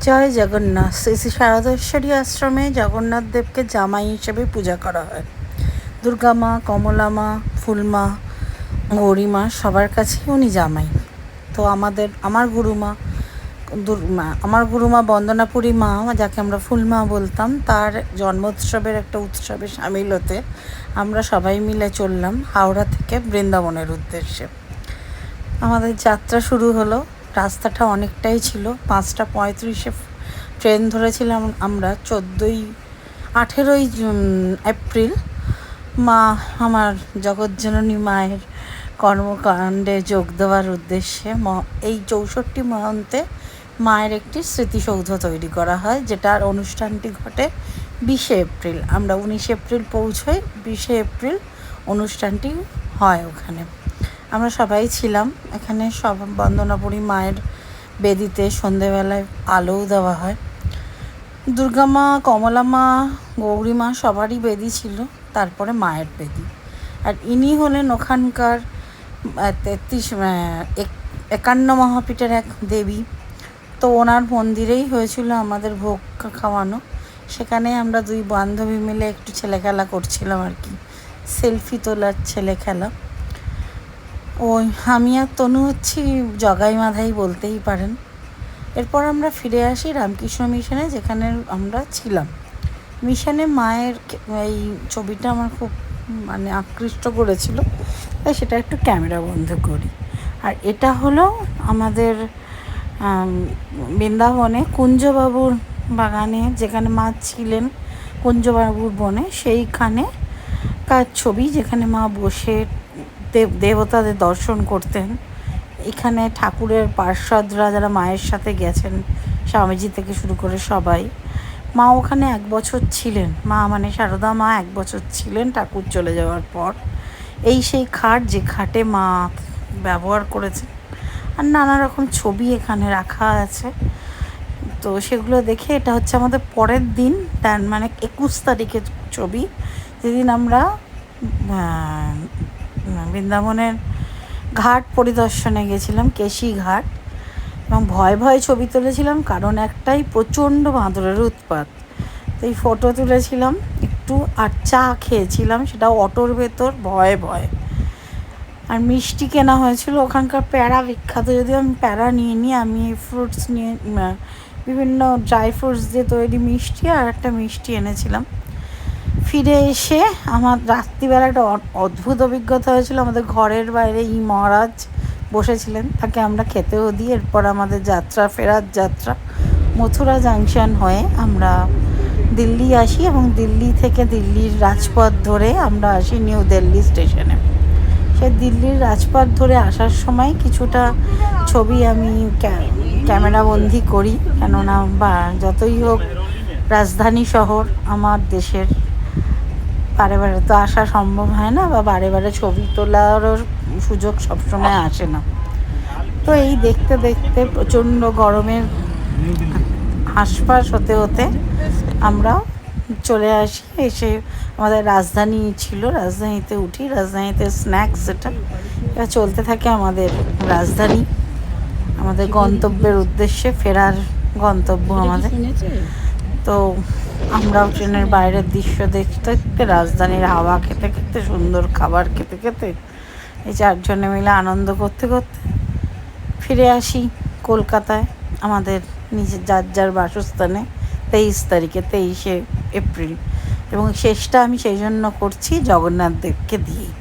জয় জগন্নাথ। শ্রী শ্রী শারদেশ্বরী আশ্রমে জগন্নাথ দেবকে জামাই হিসেবে পূজা করা হয়। দুর্গা মা, কমলা মা ফুলমা গৌরীমা সবার কাছেই উনি জামাই। তো আমাদের, আমার গুরুমা মা- আমার গুরুমা বন্দনাপুরী মা, যাকে আমরা ফুলমা বলতাম, তার জন্মোৎসবের একটা উৎসবে সামিল হতে আমরা সবাই মিলে চললাম হাওড়া থেকে বৃন্দাবনের উদ্দেশ্যে। আমাদের যাত্রা শুরু হলো। রাস্তাটা অনেকটাই ছিল। পাঁচটা পঁয়ত্রিশে ট্রেন ধরেছিলাম আমরা চোদ্দোই, আঠেরোই এপ্রিল। মা, আমার জগজ্জননী মায়ের কর্মকাণ্ডে যোগ দেওয়ার উদ্দেশ্যে ম- এই চৌষট্টি মহন্তে মায়ের একটি স্মৃতিসৌধ তৈরি করা হয়, যেটার অনুষ্ঠানটি ঘটে বিশে এপ্রিল। আমরা উনিশে এপ্রিল পৌঁছই, বিশে এপ্রিল অনুষ্ঠানটি হয় ওখানে। আমরা সবাই ছিলাম। এখানে সব বন্দনাপুরী মায়ের বেদিতে সন্ধেবেলায় আলোও দেওয়া হয়। দুর্গা মা, কমলা মা, গৌরী মা সবারই বেদি ছিল, তারপরে মায়ের বেদি। আর ইনি হলেন ওখানকার তেত্রিশ একান্ন মহাপীঠের এক দেবী। তো ওনার মন্দিরেই হয়েছিল আমাদের ভোগ খাওয়ানো। সেখানে আমরা দুই বান্ধবী মিলে একটু ছেলে খেলা করছিলাম আর কি। সেলফি তোলার ছেলে খেলা ওই আমি আর তনু হচ্ছি জগাই মাধাই বলতেই পারেন। এরপর আমরা ফিরে আসি রামকৃষ্ণ মিশনে, যেখানে আমরা ছিলাম। মিশনে মায়ের এই ছবিটা আমার খুব মানে আকৃষ্ট করেছিল, তাই সেটা একটু ক্যামেরা বন্ধ করি। আর এটা হলো আমাদের বৃন্দাবনে কুঞ্জবাবুর বাগানে, যেখানে মা ছিলেন কুঞ্জবাবুর বনে, সেইখানে কার ছবি, যেখানে মা বসে দেব দেবতাদের দর্শন করতেন। এখানে ঠাকুরের পার্ষদরা যারা মায়ের সাথে গেছেন, স্বামীজি থেকে শুরু করে সবাই, মা ওখানে এক বছর ছিলেন। মা মানে সারদা মা এক বছর ছিলেন ঠাকুর চলে যাওয়ার পর। এই সেই খাট যে খাটে মা ব্যবহার করেছেন। আর নানা রকম ছবি এখানে রাখা আছে। তো সেগুলো দেখে এটা হচ্ছে আমাদের পরের দিন, তার মানে একুশ তারিখের ছবি। যেদিন আমরা বৃন্দাবনের ঘাট পরিদর্শনে গেছিলাম, কেশি ঘাট, এবং ভয় ভয় ছবি তুলেছিলাম, কারণ একটাই প্রচণ্ড বাঁদরের উৎপাত। তো এই ফটো তুলেছিলাম, একটু আর চা খেয়েছিলাম, সেটা অটোর ভেতর, ভয়ে ভয়ে। আর মিষ্টি কেনা হয়েছিল, ওখানকার প্যারা বিখ্যাত, যদিও আমি প্যারা নিয়ে নিই আমি ফ্রুটস নিয়ে বিভিন্ন ড্রাই ফ্রুটস দিয়ে তৈরি মিষ্টি, আর একটা মিষ্টি এনেছিলাম। ফিরে এসে আমার রাত্রিবেলা একটা অদ্ভুত অভিজ্ঞতা হয়েছিল। আমাদের ঘরের বাইরে ই মহারাজ বসেছিলেন। তাকে আমরা খেতেও দিই। এরপর আমাদের যাত্রা, ফেরার যাত্রা, মথুরা জাংশন হয়ে আমরা দিল্লি আসি এবং দিল্লি থেকে দিল্লির রাজপথ ধরে আমরা আসি নিউ দিল্লি স্টেশনে। সে দিল্লির রাজপথ ধরে আসার সময় কিছুটা ছবি আমি ক্যা- ক্যামেরাবন্দি করি। কেননা বা যতই হোক রাজধানী শহর আমার দেশের বারে বারে তো আসা সম্ভব হয় না বা বারে বারে ছবি তোলারও সুযোগ সবসময় আসে না। তো এই দেখতে দেখতে প্রচণ্ড গরমের হাঁসফাঁস হতে হতে আমরা চলে আসি, এসে আমাদের রাজধানী ছিল, রাজধানীতে উঠি, রাজধানীতে স্ন্যাক্স যেটা, এটা চলতে থাকে আমাদের রাজধানী। আমাদের গন্তব্যের উদ্দেশ্যে ফেরার গন্তব্য আমাদের। তো আমরাও ট্রেনের বাইরের দৃশ্য দেখতে দেখতে, রাজধানীর হাওয়া খেতে খেতে, সুন্দর খাবার খেতে খেতে এই চারজনে মিলে আনন্দ করতে করতে ফিরে আসি কলকাতায়, আমাদের নিজের যার যার বাসস্থানে তেইশ তারিখে, তেইশে এপ্রিল। এবং শেষটা আমি সেই জন্য করছি জগন্নাথ দেবকে দিয়েই।